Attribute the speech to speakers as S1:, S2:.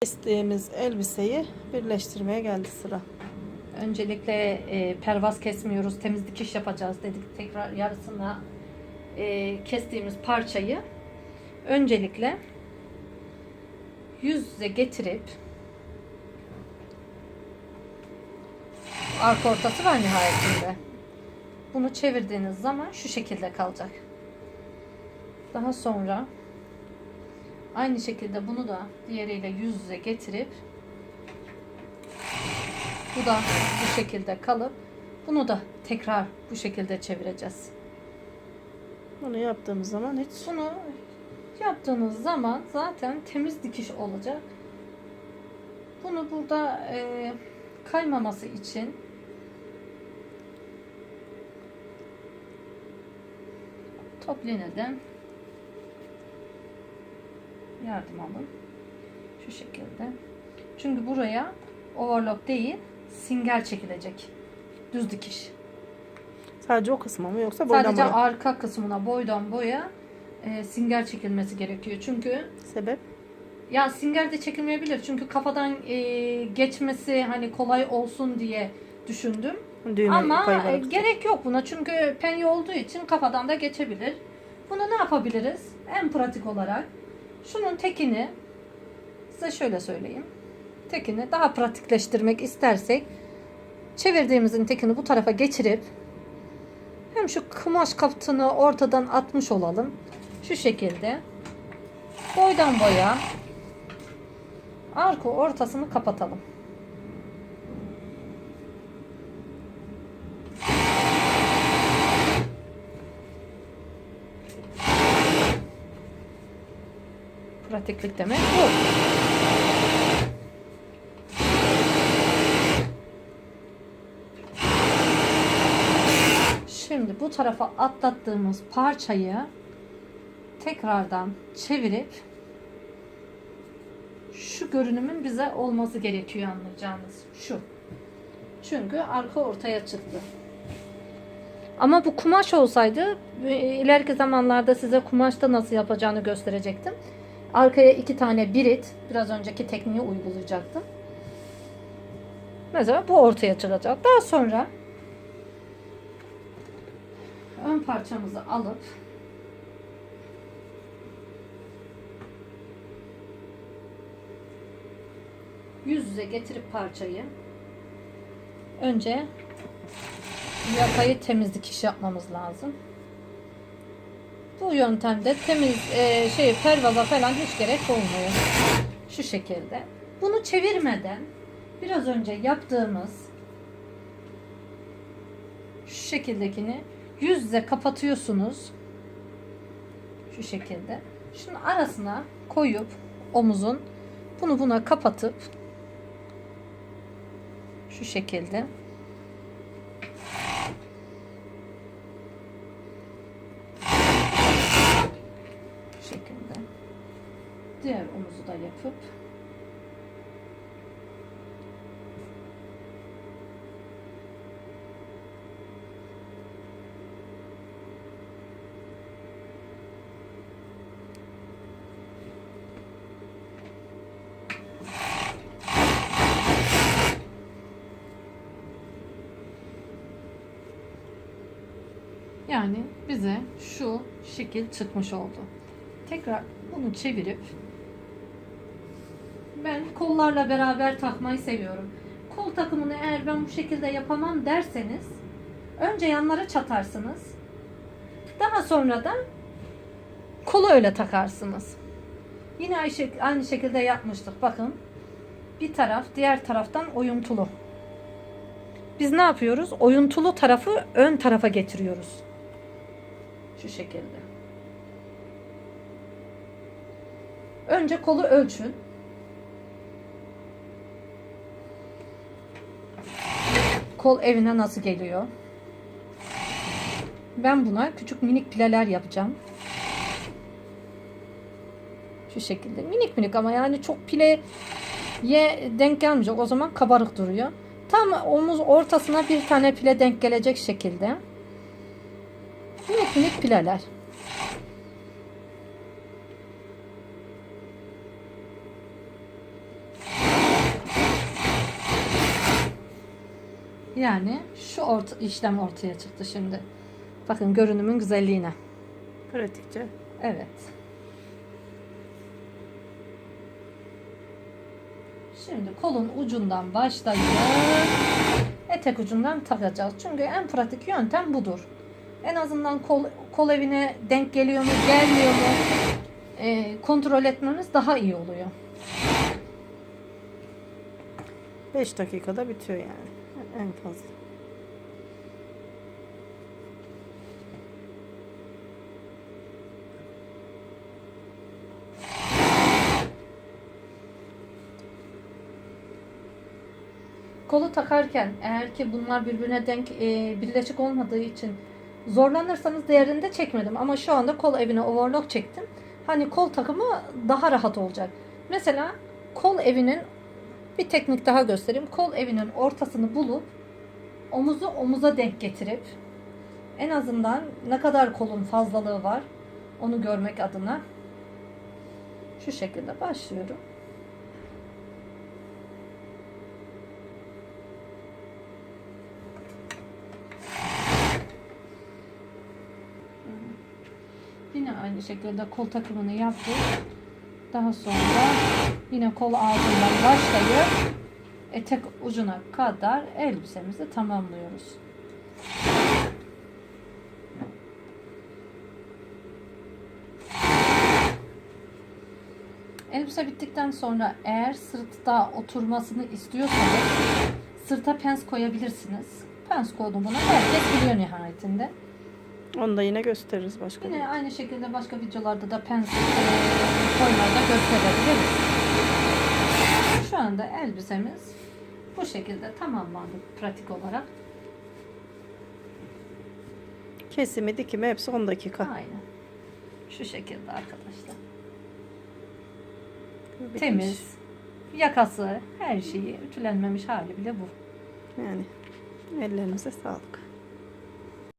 S1: Kestiğimiz elbiseyi birleştirmeye geldi sıra.
S2: Öncelikle e, pervaz kesmiyoruz, temiz dikiş yapacağız dedik. Tekrar yarısına e, kestiğimiz parçayı öncelikle yüz yüze getirip arka ortası var nihayetinde. Bunu çevirdiğiniz zaman şu şekilde kalacak. Daha sonra aynı şekilde bunu da diğeriyle yüz yüze getirip bu da bu şekilde kalıp bunu da tekrar bu şekilde çevireceğiz.
S1: Bunu yaptığımız zaman hiç
S2: Bunu yaptığınız zaman zaten temiz dikiş olacak. Bunu burada e, kaymaması için toplu iğneden yardım alın. Şu şekilde. Çünkü buraya overlock değil singer çekilecek. Düz dikiş.
S1: sadece o kısmı mı yoksa boydan
S2: Sadece
S1: boya?
S2: arka kısmına boydan boya e, singer çekilmesi gerekiyor. Çünkü
S1: Sebep?
S2: ya singer de çekilmeyebilir. Çünkü kafadan e, geçmesi hani kolay olsun diye düşündüm.
S1: Düğme
S2: Ama e, gerek yok buna. Çünkü penye olduğu için kafadan da geçebilir. Bunu ne yapabiliriz? En pratik olarak şunun tekini size şöyle söyleyeyim. Tekini daha pratikleştirmek istersek çevirdiğimizin tekini bu tarafa geçirip hem şu kumaş kaptığını ortadan atmış olalım. Şu şekilde boydan boya arka ortasını kapatalım. Pratiklik demek bu. Şimdi bu tarafa atlattığımız parçayı tekrardan çevirip şu görünümün bize olması gerekiyor anlayacağınız şu. Çünkü arka ortaya çıktı. Ama bu kumaş olsaydı e, ileriki zamanlarda size kumaşta nasıl yapacağını gösterecektim. Arkaya iki tane birit biraz önceki tekniği uygulayacaktım. Mesela bu ortaya çıkacak. Daha sonra ön parçamızı alıp yüz yüze getirip parçayı önce yakayı temiz dikiş yapmamız lazım. Bu yöntemde temiz e, şey pervaza falan hiç gerek olmuyor. Şu şekilde. Bunu çevirmeden biraz önce yaptığımız şu şekildekini yüz yüze kapatıyorsunuz. Şu şekilde. Şunun arasına koyup omuzun bunu buna kapatıp şu şekilde şu şekilde diğer omuzu da yapıp Yani bize şu şekil çıkmış oldu. Tekrar bunu çevirip ben kollarla beraber takmayı seviyorum. Kol takımını eğer ben bu şekilde yapamam derseniz önce yanlara çatarsınız. Daha sonra da kolu öyle takarsınız. Yine aynı şek- aynı şekilde yapmıştık. Bakın bir taraf diğer taraftan oyuntulu. Biz ne yapıyoruz? Oyuntulu tarafı ön tarafa getiriyoruz. Şu şekilde. Önce kolu ölçün. Kol evine nasıl geliyor? Ben buna küçük minik pileler yapacağım. Şu şekilde. Minik minik ama yani çok pileye denk gelmeyecek. O zaman kabarık duruyor. Tam omuz ortasına bir tane pile denk gelecek şekilde. Minik minik pileler. Yani şu orta, işlem ortaya çıktı şimdi. Bakın görünümün güzelliğine.
S1: Pratikçe.
S2: Evet. Şimdi kolun ucundan başlayıp etek ucundan takacağız. Çünkü en pratik yöntem budur. En azından kol, kol evine denk geliyor mu, gelmiyor mu e, kontrol etmemiz daha iyi oluyor.
S1: 5 dakikada bitiyor yani. En fazla.
S2: Kolu takarken eğer ki bunlar birbirine denk e, birleşik olmadığı için zorlanırsanız değerinde çekmedim ama şu anda kol evine overlock çektim. Hani kol takımı daha rahat olacak. Mesela kol evinin bir teknik daha göstereyim. Kol evinin ortasını bulup omuzu omuza denk getirip en azından ne kadar kolun fazlalığı var onu görmek adına şu şekilde başlıyorum. Yine aynı şekilde kol takımını yaptık. Daha sonra yine kol altından başlayıp etek ucuna kadar elbisemizi tamamlıyoruz. Elbise bittikten sonra eğer sırtta oturmasını istiyorsanız sırta pens koyabilirsiniz. Pens koydum buna herkes biliyor nihayetinde.
S1: Onu da yine gösteririz başka.
S2: Yine aynı şekilde başka videolarda da pensel koymayı da gösterebiliriz. Şu anda elbisemiz bu şekilde tamamlandı pratik olarak.
S1: Kesimi, dikimi hepsi 10 dakika.
S2: Aynen. Şu şekilde arkadaşlar.
S1: Bitmiş.
S2: Temiz. Yakası, her şeyi ütülenmemiş hali bile bu.
S1: Yani ellerinize sağlık.